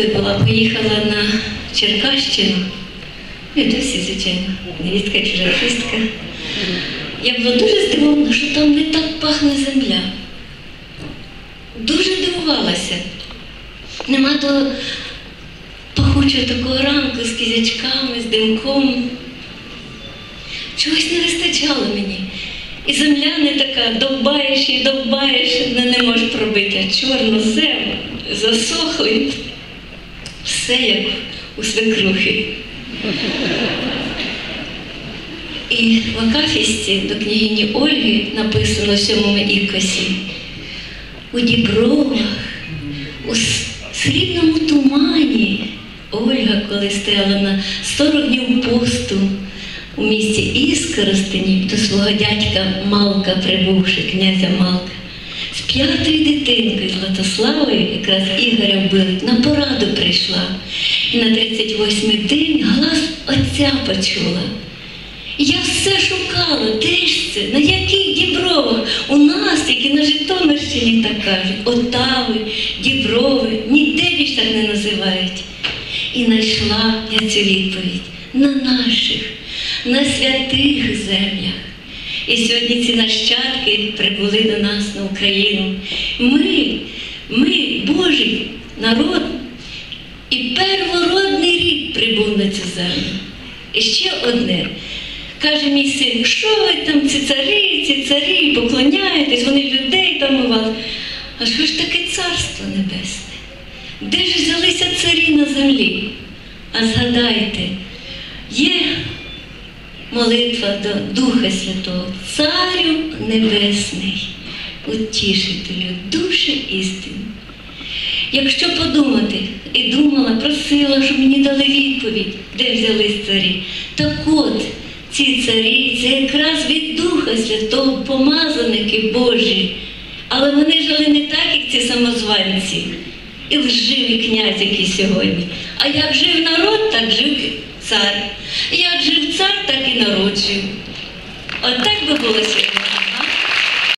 була, поїхала на Черкащину. Не досі, звичайно, невістка чужахистка. Я була дуже здивована, що там не так пахне земля. Дуже дивувалася. Нема того пахучого такого ранку з кізячками, з димком. Чогось не вистачало мені. І земля не така, довбаєш і довбаєш, не можеш пробити, а чорну землю, засохли. Все як у свекрухи. І в Акафісті до княгині Ольги написано в сьомому ікосі. У дібровах, у срібному тумані Ольга, коли стояла на 40 днів посту у місті Іскоростині до свого дядька Малка, прибувши, князя Малка, з п'ятою дитинкою Златославою, якраз Ігоря вбили, на пораду прийшла. І на 38-й день глас отця почула. Я все шукала, де ж це, на яких дібровах? У нас, які на Житомирщині так кажуть, Отави, Діброви, ніде більш так не називають. І знайшла я цю відповідь на наших, на святих землях. І сьогодні ці нащадки прибули до нас на Україну. Ми, ми, Божий народ, і первородний рід прибув на цю землю. І ще одне. Каже мій син, що ви там, ці царі, ці царі, поклоняєтесь, вони людей там у вас. А що ж таке царство небесне? Де ж взялися царі на землі? А згадайте, є молитва до Духа Святого, Царю Небесний, утішителю, душі істини. Якщо подумати, і думала, просила, щоб мені дали відповідь, де взялись царі. Так от, ці царі це якраз від Духа Святого помазаники Божі. Але вони жили не так, як ці самозванці, і лживий князь, який сьогодні. А як жив народ, так жив цар. Як жив цар, так і народжив. От так би було сьогодні.